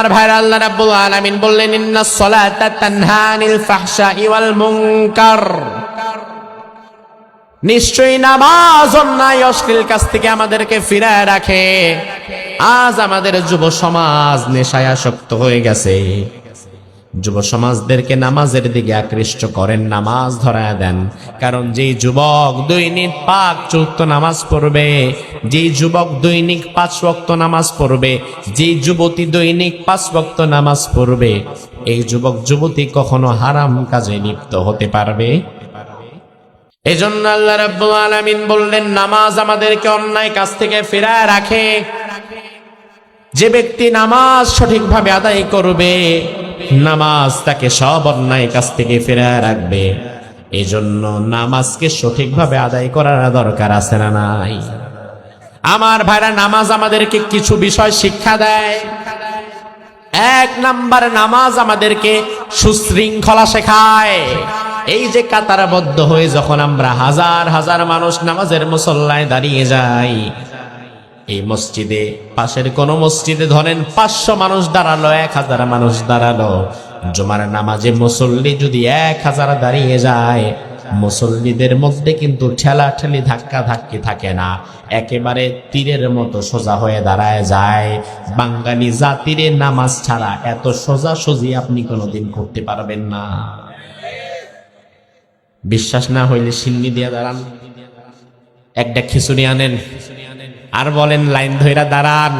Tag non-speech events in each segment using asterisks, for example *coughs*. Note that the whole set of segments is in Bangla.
আমার ভাইরা আল্লাহ রাব্বুল আলামিন বললেন ইন্নাস সালাতা তানহা আনিল ফাহশাই ওয়াল মুনকার। নিশ্চয়ই নামাজ অন্যায় অশ্লীল কাছ থেকে আমাদেরকে ফিরায় রাখে। আজ আমাদের যুব সমাজ নেশায় আসক্ত হয়ে গেছে। যুব সমাজদেরকে নামাজের দিকে আকৃষ্ট করেন, নামাজ ধরায় দেন। কারণ যেই যুবক দৈনিক পাক চৌক্ত নামাজ পড়বে, যেই যুবক দৈনিক পাঁচ ওয়াক্ত নামাজ পড়বে, যেই যুবতী দৈনিক পাঁচ ওয়াক্ত নামাজ পড়বে, এই যুবক যুবতী কখনো হারাম কাজে লিপ্ত হতে পারবে? এজন্য আল্লাহ রাব্বুল আলামিন বললেন, নামাজ আমাদেরকে অন্যায় কাজ থেকে ফেরায় রাখে। যে ব্যক্তি নামাজ সঠিকভাবে আদায় করবে, নামাজ তাকে সব অন্যায় কাছ থেকে ফেরায় রাখবে। এই জন্য নামাজকে সঠিকভাবে আদায় করার দরকার আছে না নাই? আমার ভাইরা, নামাজ আমাদেরকে কিছু বিষয় শিক্ষা দেয়। এক নাম্বার, নামাজ আমাদেরকে সুশৃঙ্খলা শেখায়। এই যে কাতারবদ্ধ হয়ে যখন আমরা হাজার হাজার মানুষ নামাজের মুসল্লায় দাঁড়িয়ে যাই এই মসজিদে, পাশের কোন মসজিদে ধরেন পাঁচশো মানুষ দাঁড়াল, এক হাজার মানুষ দাঁড়াল। জুমার নামাজে মুসল্লি যদি এক হাজার দাঁড়িয়ে যায়, মুসল্লিদের মধ্যে কিন্তু ঠেলা ঠেলি ধাক্কা ধাক্কি থাকে না। একেবারে তীরের মতো সোজা হয়ে দাঁড়ায় যায়। বাঙালি জাতিরে নামাজ ছাড়া এত সোজা সুজি আপনি কোনোদিন করতে পারবেন না। বিশ্বাস না হইলে সিন্নি দিয়ে দাঁড়ান। একটা খিচুড়ি আনেন। আর বলেন, লাইন ধইরা দাঁড়ান।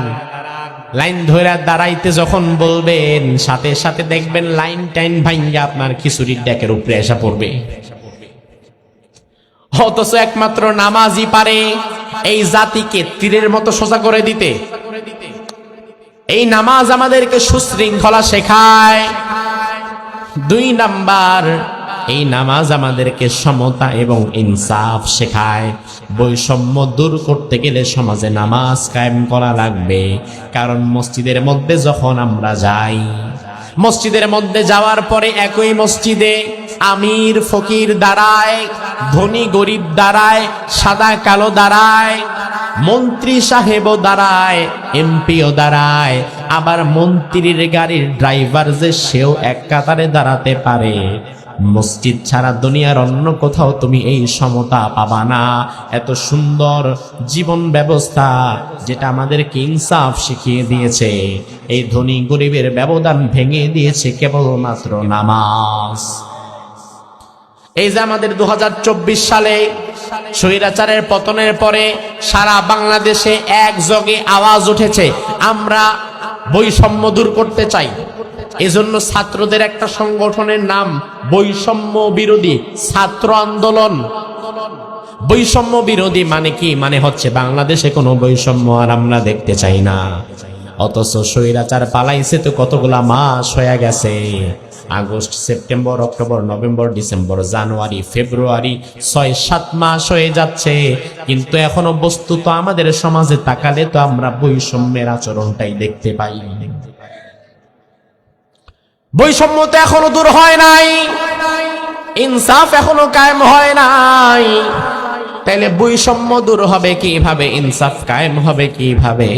লাইন ধইরা দাঁড়াইতে যখন বলবেন, সাথে সাথে দেখবেন লাইন টাইন ভাঙ্গা আপনার খিচুড়ির ডেকের উপরে এসে পড়বে। অথচ একমাত্র নামাজই পারে এই জাতিকে তীরের মতো সোজা করে দিতে। এই নামাজ আমাদেরকে সুশৃঙ্খলা শেখায়। দুই নাম্বার এই নামাজ আমাদেরকে সমতা এবং ইনসাফ শেখায়। বৈষম্য দূর করতে গেলে সমাজে নামাজ কায়েম করা লাগবে। কারণ মসজিদের মধ্যে যখন আমরা যাই, মসজিদের মধ্যে যাওয়ার পরে একই মসজিদে আমির ফকির দাঁড়ায়, ধনী গরিব দাঁড়ায়, সাদা কালো দাঁড়ায়, মন্ত্রী সাহেবও দাঁড়ায়, এমপিও দাঁড়ায়। আবার মন্ত্রীর গাড়ির ড্রাইভার যে সেও এক কাতারে দাঁড়াতে পারে। মসজিদ ছাড়া দুনিয়ার অন্য কোথাও তুমি এই সমতা পাবা না। এত সুন্দর জীবন ব্যবস্থা যেটা আমাদেরকে ইনসাফ শিখিয়ে দিয়েছে। এই ধনী গরিবের ব্যবধান ভেঙে দিয়েছে কেবলমাত্র নামাজ। এই যে আমাদের দু হাজার চব্বিশ সালে স্বৈরাচারের পতনের পরে সারা বাংলাদেশে একযোগে আওয়াজ উঠেছে, আমরা বৈষম্য দূর করতে চাই। এজন্য ছাত্রদের একটা সংগঠনের নাম বৈষম্য বিরোধী ছাত্র আন্দোলন। বৈষম্য বিরোধী মানে কি? মানে হচ্ছে বাংলাদেশে কোনো বৈষম্য আর আমরা দেখতে চাই না। অথচ স্বৈরাচার পালাইছে তো কতগুলা মাস হয়ে গেছে। August, September, October, November, December, January, February ছয়, সাত মাস হয়ে যাচ্ছে। কিন্তু এখনও বস্তু তো আমাদের সমাজে তাকালে তো আমরা বৈষম্যের আচরণটাই দেখতে পাই। বৈষম্য তো এখনও দূর হয় নাই। ইনসাফ এখনও কায়েম হয় নাই। তাইলে বৈষম্য দূর হবে কীভাবে? ইনসাফ কায়েম হবে কীভাবে?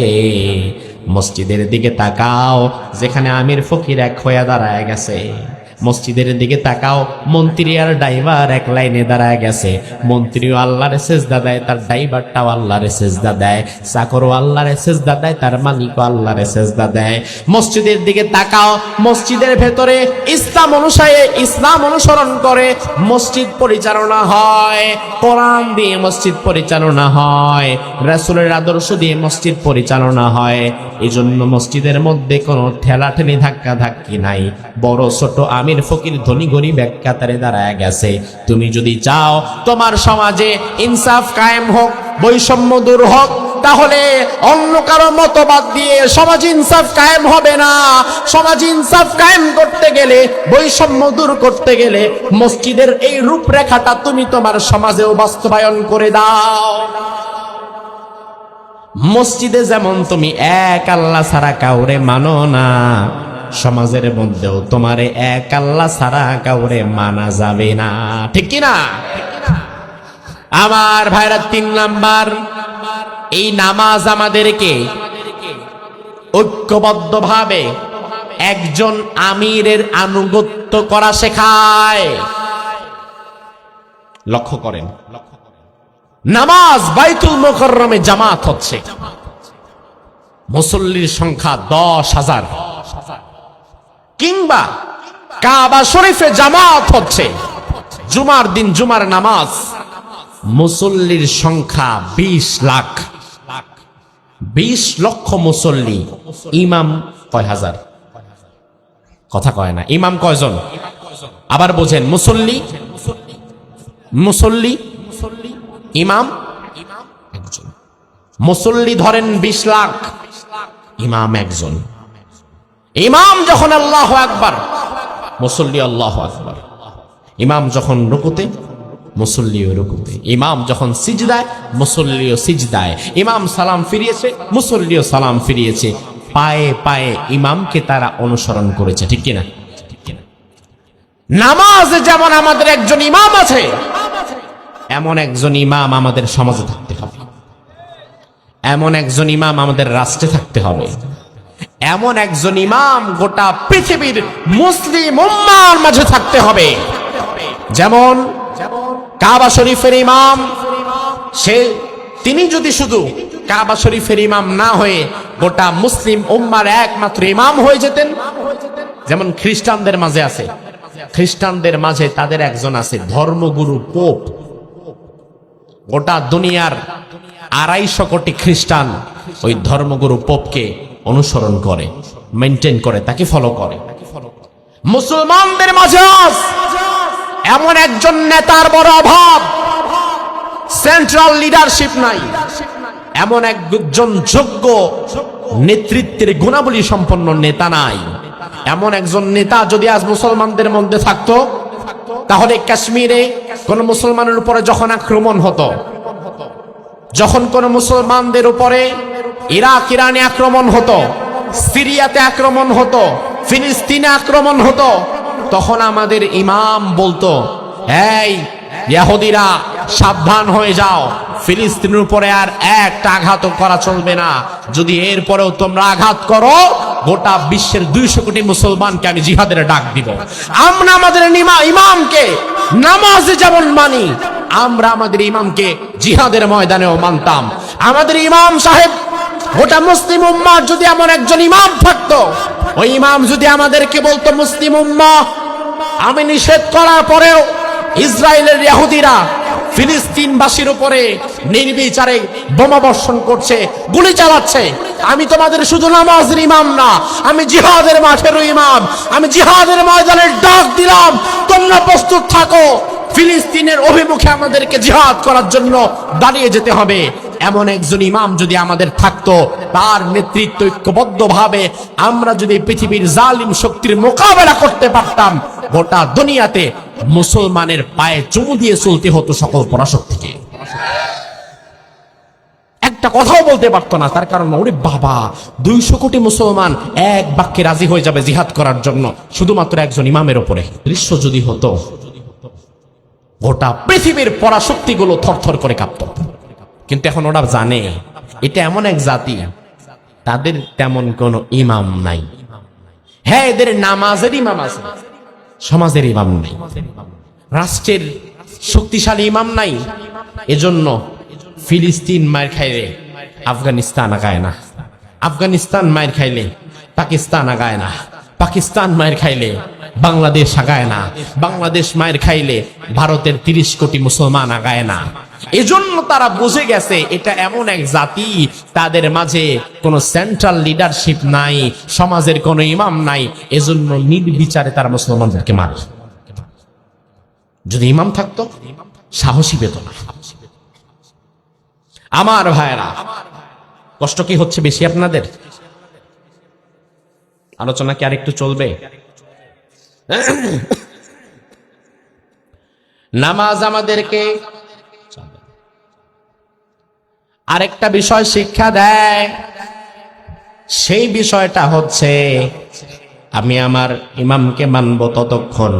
মসজিদের দিকে তাকাও, যেখানে আমির ফকির এক হয়ে দাঁড়ায় গেছে। মসজিদের দিকে তাকাও, মন্ত্রী আর ড্রাইভার এক লাইনে দাঁড়ায় গেছে। মন্ত্রীও আল্লাহর সেজদা দেয়, তার ড্রাইভারটাও আল্লাহর সেজদা দেয়। চাকরও আল্লাহর সেজদা দেয়, তার মালিকও আল্লাহর সেজদা দেয়। মসজিদের দিকে তাকাও, মসজিদের ভেতরে ইসলাম অনুসারে ইসলাম অনুসরণ করে, মসজিদ পরিচালনা হয়, কোরআন দিয়ে মসজিদ পরিচালনা হয়, রাসূলের আদর্শ দিয়ে মসজিদ পরিচালনা হয়। এই জন্য মসজিদের মধ্যে কোনো ঠেলাঠেলি ধাক্কা ধাক্কি নাই। বড় ছোট আমির ফকির ধনী গরিব এক কাতারে দাঁড়ায় গেছে। তুমি যদি চাও তোমার সমাজে ইনসাফ কায়েম হোক, বৈষম্য দূর হোক, তাহলে অন্য কারও মতবাদ দিয়ে সমাজ ইনসাফ কায়েম হবে না। সমাজ ইনসাফ কায়েম করতে গেলে, বৈষম্য দূর করতে গেলে মসজিদের এই রূপরেখাটা তুমি তোমার সমাজেও বাস্তবায়ন করে দাও। মসজিদে যেমন তুমি এক আল্লাহ ছাড়া কাউরে মানো না, সমাজের মধ্যেও তোমারে এক আল্লাহ ছাড়া কাউরে মানা যাবে না। ঠিক কি না আমার ভাইরা তিন নাম্বার, এই নামাজ আমাদেরকে ঐক্যবদ্ধভাবে একজন আমিরের আনুগত্য করা শেখায়। লক্ষ্য করেন। নামাজ বাইতুল মোকরমে জামাত হচ্ছে। মুসল্লির সংখ্যা দশ হাজার। কিংবা কাবা শরীফে জামাত হচ্ছে। জুমার দিন জুমার নামাজ। মুসল্লির সংখ্যা বিশ লাখ। বিশ লক্ষ মুসল্লি। ইমাম কয় হাজার? কথা কয় না। ইমাম কয়জন? আবার বোঝেন, মুসল্লি? মুসল্লি ইমাম? একজন। মুসল্লি ধরেন বিশ লাখ, ইমাম একজন। ইমাম যখন আল্লাহ আকবার, মুসল্লি আল্লাহ আকবার। ইমাম যখন রুকুতে, মুসল্লিও রুকুতে। ইমাম যখন সিজদায়, মুসল্লিও ইমাম সালাম ফিরিয়েছে, মুসল্লিও সালাম ফিরিয়েছে। পায়ে পায়ে ইমামকে তারা অনুসরণ করেছে ঠিক কিনা? নামাজে যেমন আমাদের একজন ইমাম আছে এমন একজন ইমাম আমাদের সমাজে থাকতে হবে। এমন একজন ইমাম আমাদের রাষ্ট্রে থাকতে হবে। এমন একজন ইমাম গোটা পৃথিবীর মুসলিম উম্মার মাঝে থাকতে হবে। যেমন কাবা শরীফের ইমাম, সে তিনি যদি শুধু কাবা শরীফের ইমাম না হয়ে গোটা মুসলিম উম্মার একমাত্র ইমাম হয়ে যেতেন, যেমন খ্রিস্টানদের মাঝে আছে। খ্রিস্টানদের মাঝে তাদের একজন আছে ধর্মগুরু পোপ। গোটা দুনিয়ার আড়াইশো কোটি খ্রিস্টান ওই ধর্মগুরু পোপকে অনুসরণ করে মেনটেন করে, তাকে ফলো করে। মুসলমানদের মাঝে এমন একজন নেতার বড় অভাব সেন্ট্রাল লিডারশিপ নাই। এমন একজন যোগ্য নেতৃত্বের গুণাবলী সম্পন্ন নেতা নাই। এমন একজন নেতা যদি আজ মুসলমানদের মধ্যে থাকতো তাহলে কাশ্মীরে কোন মুসলমানের উপরে যখন আক্রমণ হতো, যখন কোন মুসলমানদের উপরে ইরাক, ইরানে আক্রমণ হতো, সিরিয়াতে আক্রমণ হতো, ফিলিস্তিনে আক্রমণ হতো, তখন আমাদের ইমাম বলতো, এই ইয়াহুদিরা, সাবধান হয়ে যাও। ফিলিস্তিনের উপরে আর একটা আঘাত করা চলবে না। যদি এরপরেও তোমরা আঘাত করো গোটা বিশ্বের দুইশো কোটি মুসলমানকে আমি জিহাদের ডাক দিব। আমরা আমাদের নিমা ইমামকে নামাজ যেমন মানি, আমরা আমাদের ইমামকে জিহাদের ময়দানেও মানতাম। আমাদের ইমাম সাহেব, গোটা মুসলিম উম্মা যদি এমন একজন ইমাম থাকতো, ওই ইমাম যদি আমাদেরকে বলতো, মুসলিম উম্মা আমি নিষেধ করার পরেও ইসরায়েলের ইহুদিরা ফিলিস্তিনবাসীর উপরে নির্বিচারে করছে, গুলি চালাচ্ছে। আমি তোমাদের শুধু নামাজের ইমাম না, আমি জিহাদের মাঠেরও ইমাম। আমি জিহাদের ময়দানের ডাক দিলাম, তোমরা প্রস্তুত থাকো। ফিলিস্তিনের অভিমুখে আমাদেরকে জিহাদ করার জন্য দাঁড়িয়ে যেতে হবে। এমন একজন ইমাম যদি আমাদের থাকতো, তার নেতৃত্ব ঐক্যবদ্ধভাবে আমরা যদি পৃথিবীর জালিম শক্তির মোকাবেলা করতে পারতাম, গোটা দুনিয়াতে মুসলমানের পায়ে চুমু দিয়ে চলতে হতো সকল পরাশক্তিকে। একটা কথাও বলতে পারতো না, তার কারণ ওরে বাবা, দুইশো কোটি মুসলমান এক বাক্যে রাজি হয়ে যাবে জিহাদ করার জন্য, শুধুমাত্র একজন ইমামের ওপরে। দৃশ্য যদি হতো, গোটা পৃথিবীর পরাশক্তিগুলো থরথর করে কাঁপত। কিন্তু এখন ওরা জানে, এটা এমন এক জাতি, তাদের তেমন কোনো ইমাম নাই। হ্যাঁ এদের নামাজের ইমাম আছে। সমাজের ইমাম নাই। রাষ্ট্রের শক্তিশালী ইমাম নাই। এজন্য ফিলিস্তিন মায়ের খাইলে আফগানিস্তান আগায় না। আফগানিস্তান মায়ের খাইলে পাকিস্তান আগায় না। পাকিস্তান মায়ের খাইলে বাংলাদেশ আগায় না। বাংলাদেশ মায়ের খাইলে ভারতের তিরিশ কোটি মুসলমান আগায় না। এজন্য তারা বুঝে গেছে এটা এমন এক জাতি, তাদের মাঝে কোনো সেন্ট্রাল লিডারশিপ নাই, সমাজের কোনো ইমাম নাই, এজন্য নির্বিচারে তারা মুসলমানদেরকে মারে। যদি ইমাম থাকতো, সাহসী পেত আমার ভাইরা কষ্ট কি হচ্ছে বেশি আপনাদের? আলোচনা কি আরেকটু চলবে? *coughs* নামাজ আমাদেরকে আরেকটা বিষয় শিক্ষা দেয়। সেই বিষয়টা হচ্ছে, আমি আমার ইমামকে মানব ততক্ষণ,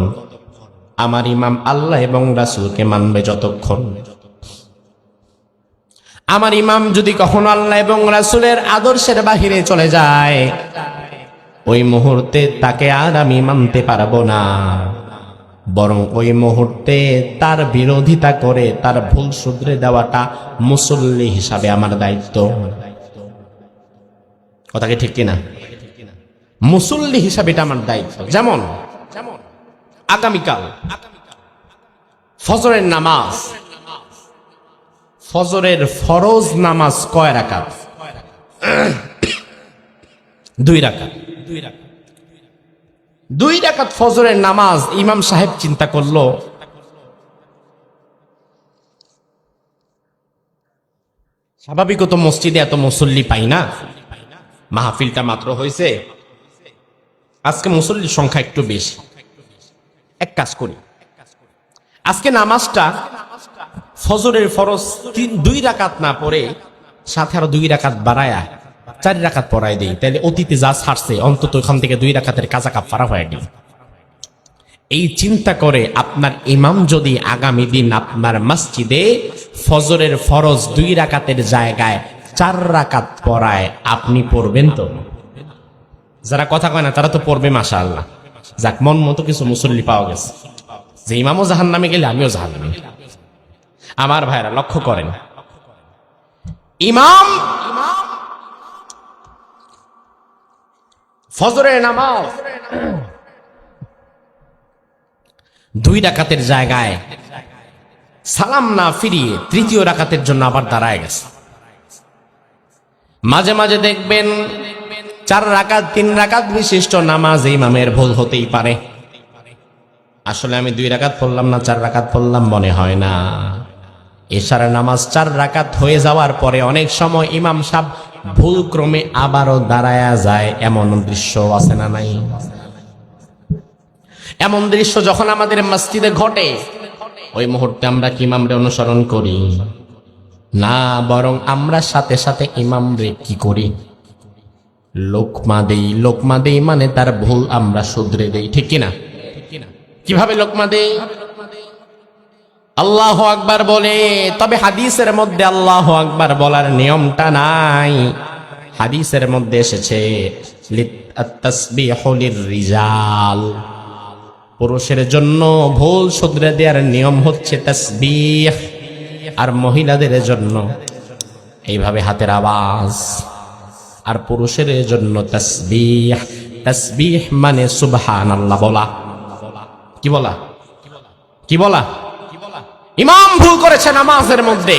আমার ইমাম আল্লাহ এবং রাসুলকে মানবে যতক্ষণ। আমার ইমাম যদি কখনো আল্লাহ এবং রাসুলের আদর্শের বাহিরে চলে যায়, ওই মুহূর্তে তাকে আর আমি মানতে পারব না। বরং ওই মুহূর্তে তার বিরোধিতা করে তার ভুল শুধরে দেওয়াটা মুসল্লি হিসাবে আমার দায়িত্ব। কথা কি ঠিক কিনা? মুসল্লি হিসাবে এটা আমার দায়িত্ব। যেমন, আগামীকাল ফজরের নামাজ। ফজরের ফরজ নামাজ কয় রাকাত? দুই রাকাত। দুই রাকাত ফজরের নামাজ ইমাম সাহেব চিন্তা করল, স্বাভাবিকত মসজিদে এত মুসল্লি পাই না। মাহফিলটা মাত্র হয়েছে। আজকে মুসল্লির সংখ্যা একটু বেশি। এক কাজ করি। আজকে নামাজটা ফজরের ফরজ দুই রাকাত না পড়ে সাথে আরও দুই রাকাত বাড়ায়া চার রাকাত পড়াই দেই। তাহলে অতীতে যা ছাড়ছে, অন্তত ওখান থেকে দুই রাকাতের কাজা কাপড়া হয়ে গেল। এই চিন্তা করে আপনার ইমাম যদি আগামী দিন আপনার মসজিদে ফজরের ফরজ দুই রাকাতের জায়গায় চার রাকাত পড়ায়, আপনি পড়বেন তো? যারা কথা কয় না, তারা তো পড়বে মাসা আল্লাহ যাক, মন মতো কিছু মুসল্লি পাওয়া গেছে। যে ইমামও জাহান নামে গেলে আমিও জাহান নামে আমার ভাইরা, লক্ষ্য করেন। ইমাম ফজরের নামাজ। দুই রাকাতের জায়গায় সালাম না ফিরিয়ে তৃতীয় রাকাতের জন্য আবার দাঁড়ায় গেছে। মাঝে মাঝে দেখবেন চার রাকাত, তিন রাকাত বিশিষ্ট নামাজ ইমামের ভুল হতেই পারে। আসলে আমি দুই রাকাত পড়লাম না, চার রাকাত পড়লাম, মনে হয় না। এশার নামাজ চার রাকাত হয়ে যাওয়ার পরে অনেক সময় ইমাম সাহ ভুল ক্রমে আবারও দাঁড়ায়া যায় এমন দৃশ্য আছে না নাই? এমন দৃশ্য যখন আমাদের মসজিদে ঘটে, ওই মুহূর্তে আমরা কি ইমামরে অনুসরণ করি? না, বরং আমরা সাথে সাথে ইমামরে কি করি? লোকমা দেই লোকমা দেই মানে তার ভুল আমরা শুধরে দেই, ঠিক কিনা? কীভাবে লোকমা দেই আল্লাহ আকবার বলে, তবে হাদিসের মধ্যে আল্লাহ আকবার বলার নিয়মটা নাই। হাদিসের মধ্যে এসেছে পুরুষের জন্য ভুল শুধরে দেওয়ার নিয়ম হচ্ছে তসবিহ, আর মহিলাদের জন্য এইভাবে হাতের আওয়াজ। আর পুরুষের জন্য তসবিহ তসবিহ মানে সুবহান আল্লাহ বলা। কি বলা? কি বলা? ইমাম ভুল করেছে নামাজের মধ্যে।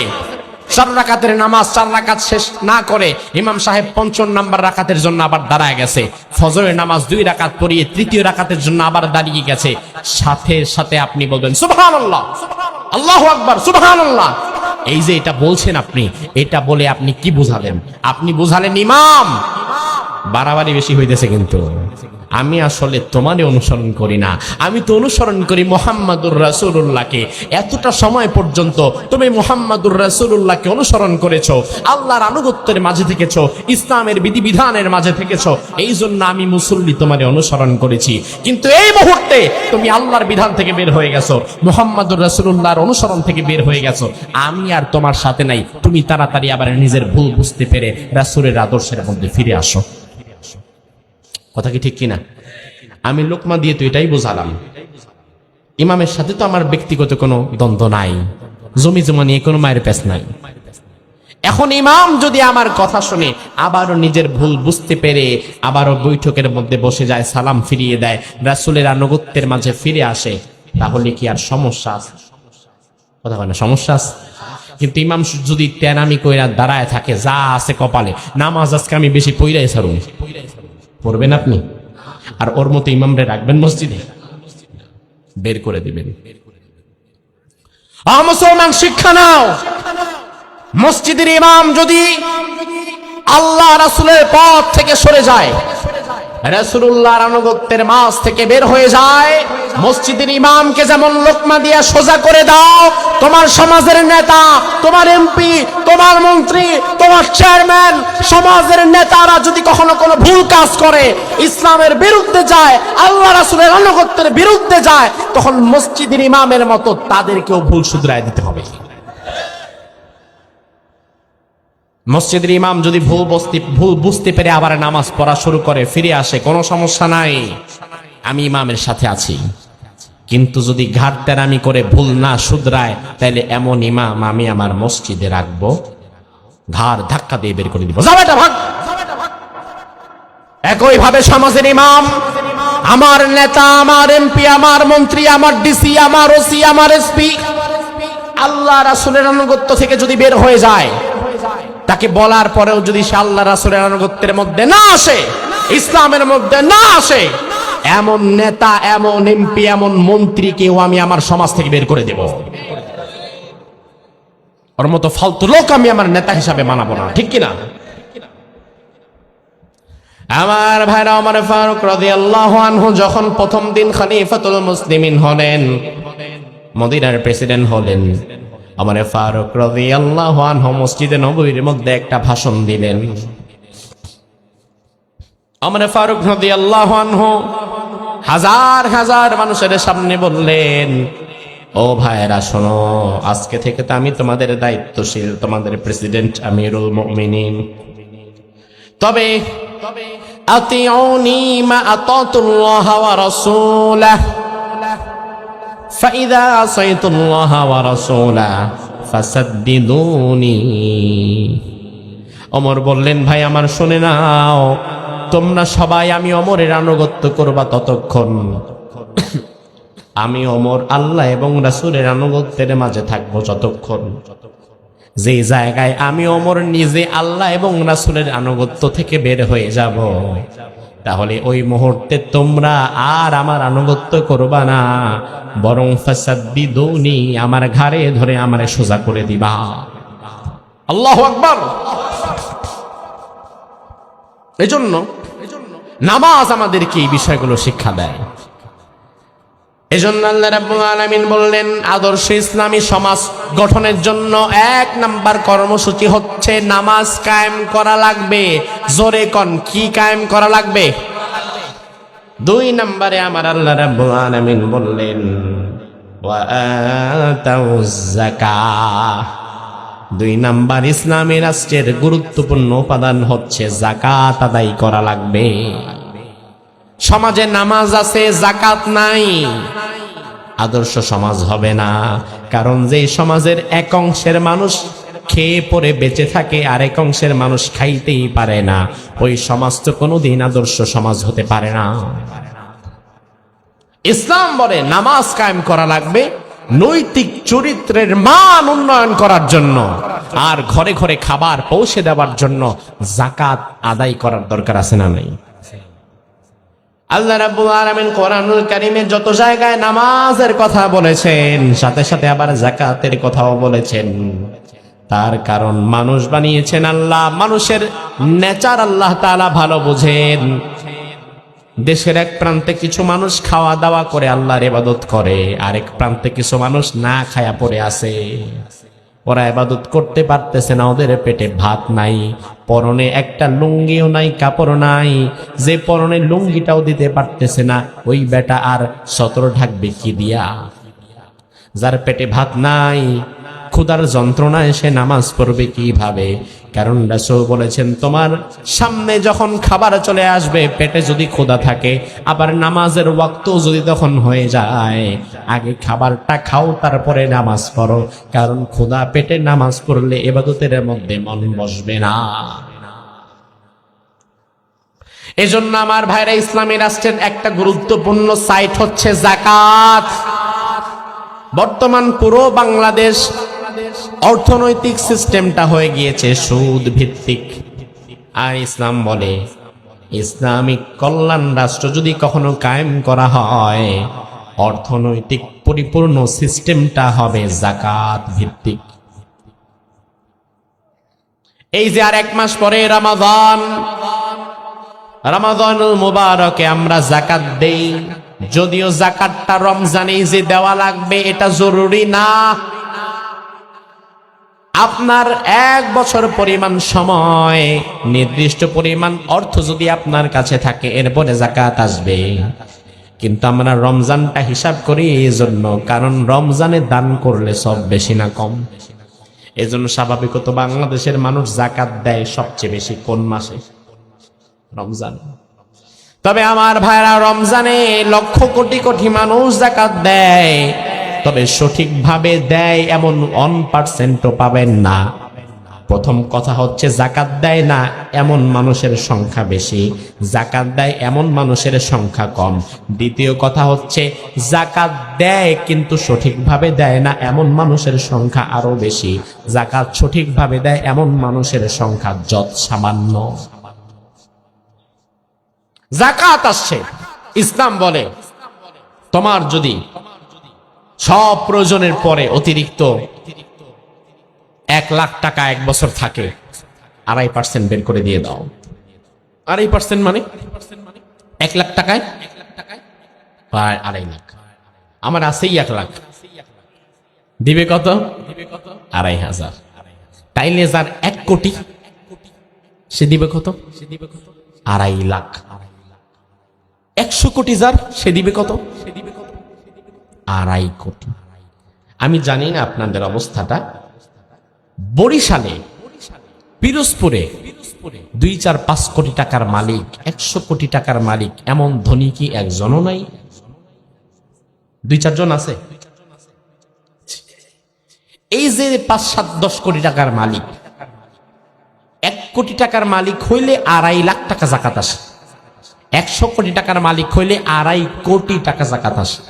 চার রাকাতের নামাজ চার রাকাত শেষ না করে ইমাম সাহেব পঞ্চম নাম্বার রাকাতের জন্য আবার দাঁড়ায় গেছে। ফজরের নামাজ দুই রাকাত পড়িয়ে তৃতীয় রাকাতের জন্য আবার দাঁড়িয়ে গেছে। সাথে সাথে আপনি বলবেন সুবহান আল্লাহ আল্লাহ আকবার সুবহান আল্লাহ এই যে এটা বলছেন আপনি, এটা বলে আপনি কি বুঝালেন? আপনি বুঝালেন ইমাম। বাড়াবাড়ি বেশি হইতেছে কিন্তু। আমি আসলে তোমারই অনুসরণ করি না। আমি তো অনুসরণ করি মোহাম্মদুর রাসুল্লাহকে এতটা সময় পর্যন্ত তুমি মোহাম্মদুর রাসুল্লাহকে অনুসরণ করেছ, আল্লাহর আনুগত্যের মাঝে থেকেছো, ইসলামের বিধিবিধানের মাঝে থেকেছো এই জন্য আমি মুসল্লি তোমারে অনুসরণ করেছি। কিন্তু এই মুহূর্তে তুমি আল্লাহর বিধান থেকে বের হয়ে গেছো, মোহাম্মদুর রাসুল্লাহর অনুসরণ থেকে বের হয়ে গেছো। আমি আর তোমার সাথে নাই, তুমি তাড়াতাড়ি আবার নিজের ভুল বুঝতে পেরে রাসুলের আদর্শের মধ্যে ফিরে আসো। কথা কি ঠিক কিনা? আমি লোকমা দিয়ে তো এটাই বোঝালাম। ইমামের সাথে তো আমার ব্যক্তিগত কোনো দ্বন্দ্ব নাই। জমি জমা নিয়ে কোনো মায়ের পেশ নাই। এখন ইমাম যদি আমার কথা শুনে আবারও নিজের ভুল বুঝতে পেরে আবারও বৈঠকের মধ্যে বসে যায়, সালাম ফিরিয়ে দেয়, রাসুলের আনুগত্যের মাঝে ফিরে আসে, তাহলে কি আর সমস্যা আছে? কথা না, সমস্যা আছে? কিন্তু ইমাম যদি তেনামি কইরা দাঁড়ায় থাকে, যা আছে কপালে, নামাজ আজকে আমি বেশি পইরাই ছাড়ুন পড়বেন আপনি? আর ওর মতো ইমামরে রাখবেন মসজিদে? বের করে দিবেন। মুসলমান, শিক্ষা নাও। মসজিদের ইমাম যদি আল্লাহ রাসুলের পথ থেকে সরে যায় রাসুল্লাহর আনুগত্যের মাস থেকে বের হয়ে যায়। মসজিদের ইমামকে যেমন লোকমা দিয়া সোজা করে দাও, তোমার সমাজের নেতা, তোমার এমপি, তোমার মন্ত্রী, তোমার চেয়ারম্যান, সমাজের নেতারা যদি কখনো কোনো ভুল কাজ করে, ইসলামের বিরুদ্ধে যায়, আল্লাহ রাসুলের আনুগত্যের বিরুদ্ধে যায়, তখন মসজিদের ইমামের মতো তাদেরকেও ভুল শুধরায় দিতে হবে। মসজিদের ইমাম যদি ভুল বসতে ভুল বুঝতে পেরে আবার নামাজ পড়া শুরু করে, ফিরে আসে, কোনো সমস্যা নাই। আমি ইমামের সাথে আছি। কিন্তু যদি ঘাট তেরামি করে ভুল না শুধরায় তাহলে এমন ইমাম আমি আমার মসজিদে রাখব। ঘাড় ধাক্কা দিয়ে বের করে দিব। একই ভাবে সমাজের ইমাম, আমার নেতা, আমার এমপি, আমার মন্ত্রী, আমার ডিসি, আমার ওসি, আমার এসপি, আল্লাহ রাসুলের আনুগত্য থেকে যদি বের হয়ে যায় তাকে বলার পরেও যদি সে আল্লাহ রাসুলের আনুগত্যের মধ্যে না আসে, ইসলামের মধ্যে না আসে, এমন নেতা, এমন এমপি, এমন মন্ত্রীকেও আমি আমার সমাজ থেকে বের করে দেব। ওর মতো ফালতু লোক আমি আমার নেতা হিসাবে মানাবো না, ঠিক কিনা? আমার ভাইরা আমার ফারুক রাজি আনহু যখন প্রথম দিন খলিফাতুল মুসলিমিন হলেন, মদিনার প্রেসিডেন্ট হলেন। আমার ফারুক রাজি আল্লাহ মসজিদে নবীর মধ্যে একটা ভাষণ দিলেন। আমার ফারুক রাজি আল্লাহ হাজার হাজার মানুষের সামনে বললেন, ও ভাইয়েরা, শোনো, আজকে থেকে তো আমি তোমাদের দায়িত্বশীল, তোমাদের প্রেসিডেন্ট আমিরুল মুমিনিন। তবে আতিউনি মা আতাতুল্লাহ ওয়া রাসূলাহ। فإذا عصيت الله ورسوله فسددوني অমর বললেন ভাই আমার শুনে নাও তোমরা সবাই আমি অমরের আনুগত্য করবা ততক্ষণ আমি অমর আল্লাহ এবং রাসূলের আনুগত্যের মাঝে থাকবো যতক্ষণ যে জায়গায় আমি অমর নিজে আল্লাহ এবং রাসুলের আনুগত্য থেকে বের হয়ে যাব তাহলে ওই মুহূর্তে তোমরা আর আমার আনুগত্য করবা না। বরং ফাসাদ্দি দৌনি আমার ঘাড়ে ধরে আমার সোজা করে দিবা। আল্লাহ আকবর। এজন্য নামাজ আমাদেরকে এই বিষয়গুলো শিক্ষা দেয়। এজন্য আল্লাহ রাব্বুল আলামিন বললেন, আদর্শ ইসলামী সমাজ গঠনের জন্য এক নাম্বার কর্মসূচি হচ্ছে নামাজ কায়েম করা লাগবে। জোরে কন, কি কায়েম করা লাগবে? দুই নম্বরে আমার আল্লাহ রাব্বুল আলামিন বললেন দুই নাম্বার ইসলামী রাষ্ট্রের গুরুত্বপূর্ণ উপাদান হচ্ছে জাকাত আদায় করা লাগবে। সমাজে নামাজ আছে জাকাত নাই। আদর্শ সমাজ হবে না, কারণ যে সমাজের এক অংশের মানুষ খেয়ে পরে বেঁচে থাকে আর এক অংশের মানুষ খাইতেই পারে না। ওই সমাজ তো কোনোদিন আদর্শ সমাজ হতে পারে না। ইসলাম বলে নামাজ কায়েম করা লাগবে নৈতিক চরিত্রের মান উন্নয়ন করার জন্য, আর ঘরে ঘরে খাবার পৌঁছে দেওয়ার জন্য জাকাত আদায় করার দরকার আছে না নাই? আল্লাহ রাব্বুল আলামিন কোরআনুল কারীমে যত জায়গায় নামাজের কথা বলেছেন, সাথে সাথে আবার যাকাতের কথাও বলেছেন। তার কারণ মানুষ বানিয়েছেন আল্লাহ, মানুষের নেচার আল্লাহ তাআলা ভালো বোঝেন। দেশের এক প্রান্তে কিছু মানুষ খাওয়া দাওয়া করে আল্লাহর ইবাদত করে, আরেক প্রান্তে কিছু মানুষ না খায়া পড়ে আছে। ওরা এবাদত করতে পারতেছে না, ওদের পেটে ভাত নাই, পরনে একটা লুঙ্গিও নাই, কাপড় নাই, যে পরনে লুঙ্গিটাও দিতে পারতেছে না, ওই বেটা আর সতর ঢাকবে কি দিয়া? যার পেটে ভাত নাই ক্ষুদার যন্ত্রণায় সে নামাজ পড়বে কীভাবে? কারণ রাসূল বলেছেন, তোমার সামনে যখন খাবার চলে আসবে, পেটে যদি ক্ষুধা থাকে, আবার নামাজের ওয়াক্ত যদি তখন হয়ে যায়, আগে খাবারটা খাও, তারপরে নামাজ পড়ো। কারণ ক্ষুধা পেটে নামাজ পড়লে এবাদতের মধ্যে মন বসবে না। এজন্য আমার ভাইরা ইসলামী রাষ্ট্রের একটা গুরুত্বপূর্ণ সাইট হচ্ছে জাকাত। বর্তমান পুরো বাংলাদেশ অর্থনৈতিক সিস্টেমটা হয়ে গিয়েছে সুদ ভিত্তিক আর ইসলাম বলে, ইসলামিক কল্যাণ রাষ্ট্র যদি কখনো কায়েম করা হয়, অর্থনৈতিক পরিপূর্ণ সিস্টেমটা হবে জাকাত ভিত্তিক এই যে আর এক মাস পরে রামাদান, রামাদানুল মুবারকে আমরা জাকাত দেই, যদিও জাকাতটা রমজানে যে দেওয়া লাগবে, এটা জরুরি না। আপনার এক বছর পরিমাণ সময়, নির্দিষ্ট পরিমাণ অর্থ যদি আপনার কাছে থাকে, এরপরে জাকাত আসবে। কিন্তু আমরা রমজানটা হিসাব করি এই জন্য, কারণ রমজানে দান করলে সব বেশি না কম। এজন্য স্বাভাবিকত বাংলাদেশের মানুষ জাকাত দেয় সবচেয়ে বেশি কোন মাসে? রমজান। তবে আমার ভাইরা, রমজানে লক্ষ কোটি কোটি মানুষ জাকাত দেয়। তবে সঠিকভাবে দেয় এমন ওয়ান পার্সেন্টও পাবেন না। প্রথম কথা হচ্ছে জাকাত দেয় না, এমন মানুষের সংখ্যা বেশি। জাকাত দেয় এমন মানুষের সংখ্যা কম। দ্বিতীয় কথা হচ্ছে জাকাত দেয় কিন্তু সঠিকভাবে দেয় না, এমন মানুষের সংখ্যা আরও বেশি। জাকাত সঠিকভাবে দেয় এমন মানুষের সংখ্যা যত সামান্য। জাকাত আসছে, ইসলাম বলে, তোমার যদি সব প্রয়োজনের পরে অতিরিক্ত এক লাখ টাকা এক বছর থাকে। আড়াই পার্সেন্ট বের করে দিয়ে দাও। আড়াই পার্সেন্ট মানে? এক লাখ টাকায়? প্রায় আড়াই লাখ। আমার আছেই এক লাখ। দিবে কত? আড়াই হাজার। তাইলে যার এক কোটি, সে দিবে কত? আড়াই লাখ। একশো কোটি যার, সে দিবে কত? আড়াই কোটি। আমি জানি না আপনাদের অবস্থাটা। বরিশালে, পিরোজপুরে দুই চার পাঁচ কোটি টাকার মালিক, একশো কোটি টাকার মালিক, এমন ধনী কি একজনও নাই? দুই চারজন আছে? এই যে পাঁচ সাত দশ কোটি টাকার মালিক, এক কোটি টাকার মালিক হইলে আড়াই লাখ টাকা জাকাত আসে। একশো কোটি টাকার মালিক হইলে আড়াই কোটি টাকা জাকাত আসে।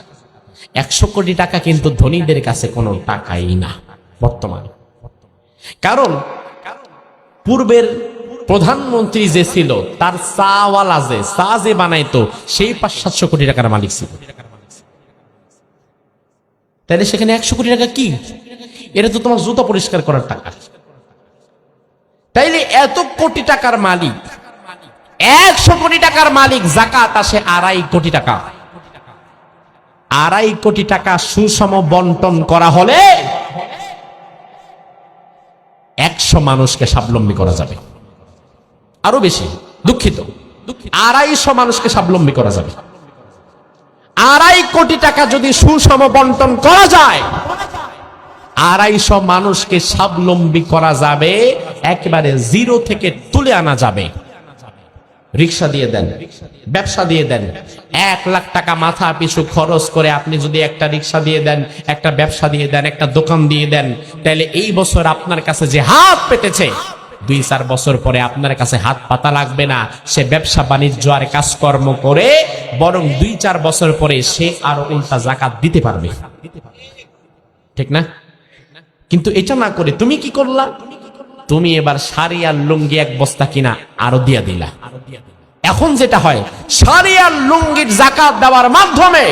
একশো কোটি টাকা কিন্তু ধনীদের কাছে কোনো টাকাই না, বর্তমানে। কারণ পূর্বের প্রধানমন্ত্রী যে ছিল, তার চাওয়ালা যে, চা যে বানাইতো, সেই পাঁচ সাতশো কোটি টাকার মালিক ছিল। তাহলে সেখানে একশো কোটি টাকা কি? এটা তো তোমার জুতা পরিষ্কার করার টাকা। তাইলে এত কোটি টাকার মালিক, একশো কোটি টাকার মালিক, জাকাত আসে আড়াই কোটি টাকা। আড়াই কোটি টাকা সুষম বন্টন করা হলে একশো মানুষকে স্বাবলম্বী করা যাবে। আরও বেশি, দুঃখিত। আড়াইশো মানুষকে স্বাবলম্বী করা যাবে। আড়াই কোটি টাকা যদি সুষম বন্টন করা যায়, আড়াইশো মানুষকে স্বাবলম্বী করা যাবে, একেবারে জিরো থেকে তুলে আনা যাবে। রিক্সা দিয়ে দেন, ব্যবসা দিয়ে দেন। এক লাখ টাকা মাথা পিছু খরচ করে আপনি যদি একটা রিক্সা দিয়ে দেন, একটা ব্যবসা দিয়ে দেন, একটা দোকান দিয়ে দেন, তাহলে এই বছর আপনার কাছে যে হাত পেতেছে, দুই চার বছর পরে আপনার কাছে হাত পাতা লাগবে না। সে ব্যবসা বাণিজ্য আর কাজকর্ম করে বরং দুই চার বছর পরে সে আর উল্টা জাকাত দিতে পারবে। ঠিক না? কিন্তু এটা না করে তুমি কি করলা? তুমি এবার শাড়ি আর লুঙ্গি এক বস্তা কিনা আরও দিয়া দিলা। এখন যেটা হয়, শাড়ি আর লুঙ্গির জাকাত দেওয়ার মাধ্যমে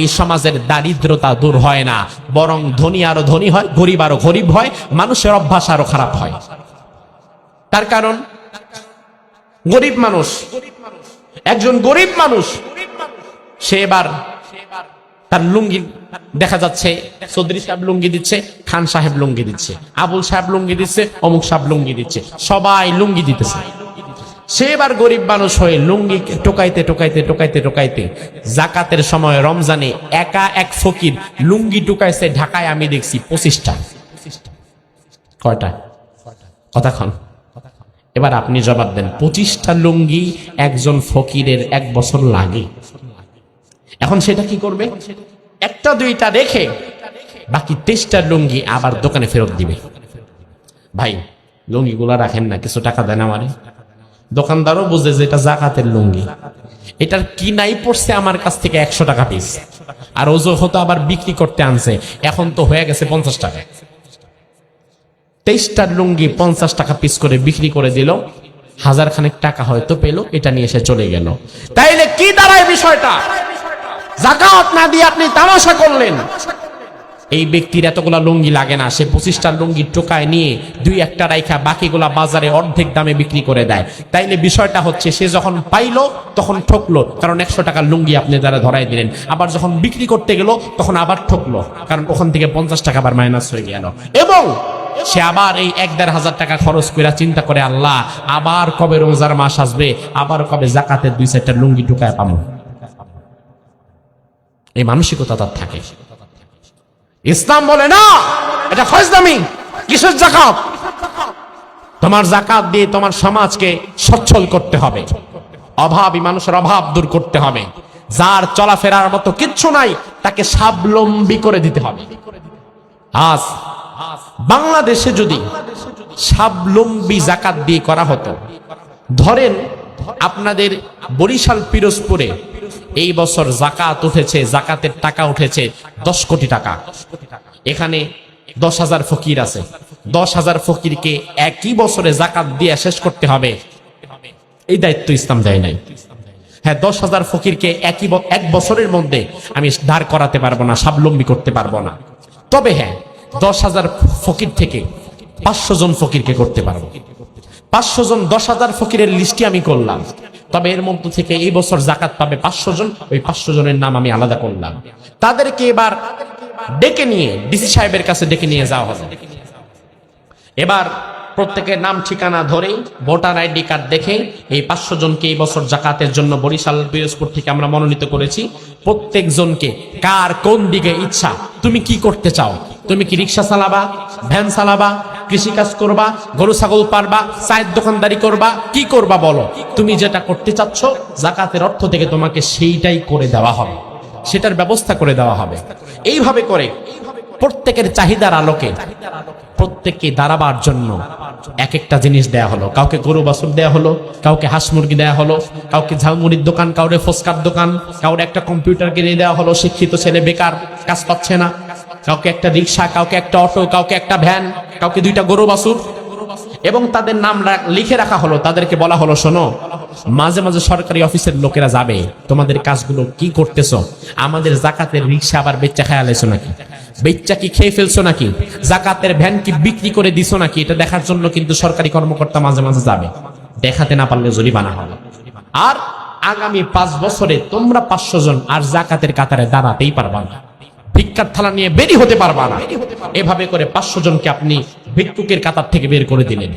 এই সমাজের দারিদ্রতা দূর হয় না, বরং ধনী আরও ধনী হয়, গরিব আরও গরিব হয়, মানুষের অভ্যাস আরও খারাপ হয়। তার কারণ, গরিব মানুষ, একজন গরিব মানুষ, সে এবার তার লুঙ্গি দেখা যাচ্ছে, চৌধুরী সাহেব লুঙ্গি দিচ্ছে, খান সাহেব লুঙ্গি দিচ্ছে, আবুল সাহেব লুঙ্গি দিচ্ছে, অমুক সাহেব লুঙ্গি দিচ্ছে, সবাই লুঙ্গি দিতেছে। সে এবার গরিব মানুষ হয়ে লুঙ্গি টোকাইতে টোকাইতে টোকাইতে টোকাইতে জাকাতের সময় রমজানে একা এক ফকির লুঙ্গি টুকাইছে, ঢাকায় আমি দেখছি পঁচিশটা। কয়টা? কতক্ষণ এবার আপনি জবাব দেন, পঁচিশটা লুঙ্গি একজন ফকিরের এক বছর লাগে। এখন সেটা কি করবে? একটা, দুইটা রেখে বাকি তেইশটা লুঙ্গি আবার দোকানে ফেরত দিবে। ভাই, লুঙ্গিগুলা রাখেন না, কিছু টাকা দেন আমারে। দোকানদারও বুঝে যে এটা জাকাতের লুঙ্গি। এটার কি নাই পড়ছে আমার কাছ থেকে একশো টাকা পিস আর ওজো হতো আবার বিক্রি করতে আনছে, এখন তো হয়ে গেছে পঞ্চাশ টাকা। তেইশটার লুঙ্গি পঞ্চাশ টাকা পিস করে বিক্রি করে দিল হাজার খানেক টাকা হয়তো পেল, এটা নিয়ে সে চলে গেল। তাইলে কি দাঁড়ায় বিষয়টা? জাকাত না দিয়ে আপনি তামাশা করলেন। এই ব্যক্তির এতগুলা লুঙ্গি লাগে না, সে পঁচিশটা লুঙ্গি টোকায় নিয়ে দুই একটা রাইখা বাকিগুলা বাজারে অর্ধেক দামে বিক্রি করে দেয়। তাইলে বিষয়টা হচ্ছে, সে যখন পাইলো, তখন ঠকলো, কারণ একশো টাকার লুঙ্গি আপনি তারা ধরাই দিলেন। আবার যখন বিক্রি করতে গেল, তখন আবার ঠকলো, কারণ ওখান থেকে পঞ্চাশ টাকা আবার মাইনাস হয়ে গেল। এবং সে আবার এই এক দেড় হাজার টাকা খরচ করে চিন্তা করে, আল্লাহ, আবার কবে রোজার মাস আসবে, আবার কবে জাকাতের দুই চারটা লুঙ্গি ঢুকায় পাবো এই মানসিকতা তার থাকে। ইসলাম বলে, না, এটা ফজদামি কিসের জাকাত? তোমার জাকাত দিয়ে তোমার সমাজকে সচ্ছল করতে হবে। অভাবী মানুষের অভাব দূর করতে হবে। যার চলাফেরার মতো কিচ্ছু নাই, তাকে স্বাবলম্বী করে দিতে হবে। আজ বাংলাদেশে যদি স্বাবলম্বী জাকাত দিয়ে করা হতো, ধরেন আপনাদের বরিশাল, পিরোজপুরে এই বছর জাকাত উঠেছে, জাকাতের টাকা উঠেছে দশ কোটি টাকা। এখানে দশ হাজার ফকির আছে। দশ হাজার ফকিরকে একই বছরে জাকাত দিয়ে শেষ করতে হবে। এই দায়িত্ব ইসলাম দেয় নাই। হ্যাঁ দশ হাজার ফকিরকে একই এক বছরের মধ্যে আমি ধার করাতে পারব না, স্বাবলম্বী করতে পারব না। তবে হ্যাঁ দশ হাজার ফকির থেকে পাঁচশো জন ফকিরকে করতে পারব। পাঁচশো জন দশ হাজার ফকিরের লিস্টই আমি করলাম। তবে এর মধ্য থেকে এই বছর জাকাত পাবে পাঁচশো জন, ওই পাঁচশো জনের নাম আমি আলাদা করলাম। তাদেরকে এবার ডেকে নিয়ে, ডিসি সাহেবের কাছে ডেকে নিয়ে যাওয়া হবে। এবার প্রত্যেকের নাম, ঠিকানা ধরে ভোটার আইডি কার্ড দেখে এই পাঁচশো জনকে এই বছর জাকাতের জন্য বরিশাল পিরোজপুর থেকে আমরা মনোনীত করেছি। প্রত্যেক জনকে কার কোন দিকে ইচ্ছা, তুমি কি করতে চাও? তুমি কি রিক্সা চালাবা, ভ্যান চালাবা, কৃষিকাজ করবা, গরু, ছাগল পারবা চায়ের দোকানদারি করবা, কি করবা বলো? তুমি যেটা করতে চাচ্ছ, জাকাতের অর্থ থেকে তোমাকে সেইটাই করে দেওয়া হবে। সেটার ব্যবস্থা করে দেওয়া হবে। এইভাবে করে প্রত্যেকের চাহিদার আলোকে প্রত্যেককে দাঁড়াবার জন্য এক একটা জিনিস দেয়া হলো। কাউকে গরু বাছুর দেয়া হলো, কাউকে হাঁস মুরগি দেয়া হলো, কাউকে ঝালমুড়ির দোকান, কাউরে ফসকার দোকান, কাউরে একটা কম্পিউটার কিনে দেওয়া হলো, শিক্ষিত ছেলে, বেকার, কাজ পাচ্ছে না। কাউকে একটা রিক্সা কাউকে একটা অটো, কাউকে একটা ভ্যান, কাউকে দুইটা গরু বাছুর। এবং তাদের নাম লিখে রাখা হলো, তাদেরকে বলা হলো, শোনো, মাঝে মাঝে সরকারি অফিসের লোকেরা যাবে, তোমাদের কাজগুলো কি করতেছো? আমাদের জাকাতের রিক্সা আবার বেচ্চা খেয়াল এসো নাকি? বেচ্চা কি খেয়ে ফেলছো নাকি? জাকাতের ভ্যান কি বিক্রি করে দিছো নাকি? এটা দেখার জন্য কিন্তু সরকারি কর্মকর্তা মাঝে মাঝে যাবে। দেখাতে না পারলে জরিমানা হবে। আর আগামী পাঁচ বছরে তোমরা পাঁচশো জন আর জাকাতের কাতারে দাঁড়াতেই পারবা না। ভিক্ষার থালা নিয়ে বেরি হতে পারবা না। এভাবে করে পাঁচশো জনকে আপনি ভিক্ষুকের কাতার থেকে বের করে দিলেন।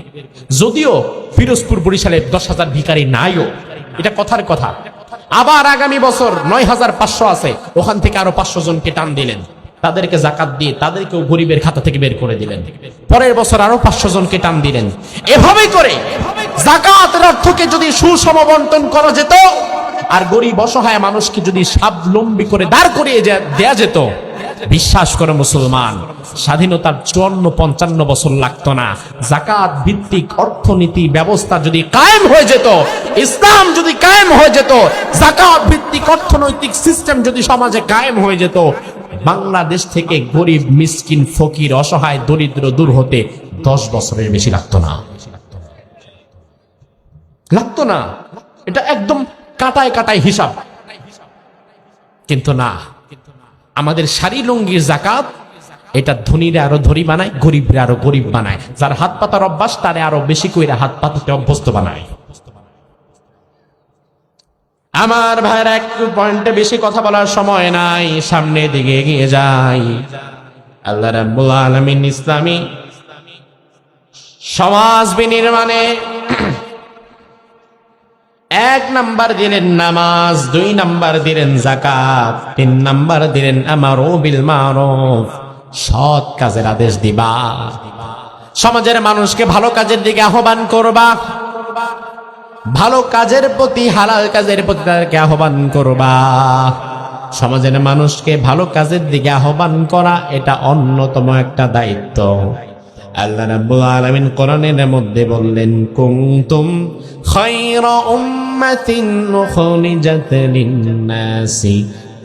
যদিও ফিরোজপুর বরিশালে দশ হাজার ভিকারি নাইও। এটা কথার কথা। আবার আগামী বছর নয় হাজার পাঁচশো আছে। ওখান থেকে আরও পাঁচশো জনকে টান দিলেন। তাদেরকে জাকাত দিয়ে তাদেরকেও গরিবের খাতা থেকে বের করে দিলেন। পরের বছর আরও পাঁচশো জনকে টান দিলেন। এভাবে করে জাকাতের অর্থকে যদি সুষম বন্টন করা যেত, আর গরিব অসহায় মানুষকে যদি স্বাবলম্বী করে দাঁড় করিয়ে দেয়া যেত বিশ্বাস করে মুসলমান, স্বাধীনতার চুয়ান্ন পঞ্চান্ন বছর লাগতো না। জাকাত ভিত্তিক অর্থনীতি ব্যবস্থা যদি কায়েম হয়ে যেত, ইসলাম যদি কায়েম হয়ে যেত জাকাত ভিত্তিক অর্থনৈতিক সিস্টেম যদি সমাজে কায়েম হয়ে যেত, বাংলাদেশ থেকে গরিব, মিসকিন, ফকির, অসহায়, দরিদ্র দূর হতে দশ বছরের বেশি লাগতো না। লাগতো না। এটা একদম কাটায় কাটায় হিসাব। কিন্তু না আমাদের শাড়ি লুঙ্গির জাকাত, এটা ধনীরা আরও ধনী বানায়, গরিবরা আরও গরিব বানায়। যার হাত পাতার অভ্যাস তারে আরও বেশি কইরা হাত পাতাতে অভ্যস্ত বানায়। আমার ভাইয়ের এক পয়েন্টে বেশি কথা বলার সময় নাই, সামনে দিকে এগিয়ে যাই। আল্লাহ রাব্বুল আলামিন ইসলামী সমাজ বিনির্মাণে এক নাম্বার দিলেন নামাজ, দুই নাম্বার দিলেন জাকাত তিন নাম্বার দিলেন আমার বিল মারুফ। সৎ কাজের আদেশ দিবা। সমাজের মানুষকে ভালো কাজের দিকে আহ্বান করবা। ভালো কাজের প্রতি, হালাল কাজের প্রতি তাদেরকে আহ্বান করবা। সমাজের মানুষকে ভালো কাজের দিকে আহ্বান করা, এটা অন্যতম একটা দায়িত্ব। আল্লাহ রাব্বুল আলামিন কোরআনের মধ্যে বললেন, কুনতুম উখরিজাত লিন-নাসি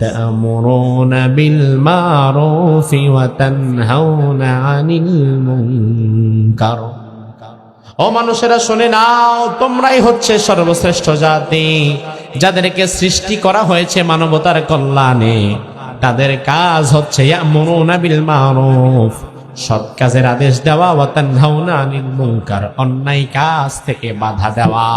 তা'মুরুনা বিল মারুফি ওয়া তানহাউনা আনিল মুনকার ও মানুষেরা, শুনে নাও, তোমরাই হচ্ছে সর্বশ্রেষ্ঠ জাতি। যাদেরকে সৃষ্টি করা হয়েছে মানবতার কল্যাণে, তাদের কাজ হচ্ছে বিল মারুফ। সৎ কাজের আদেশ দেওয়া অন্যায় কাজ থেকে বাধা দেওয়া।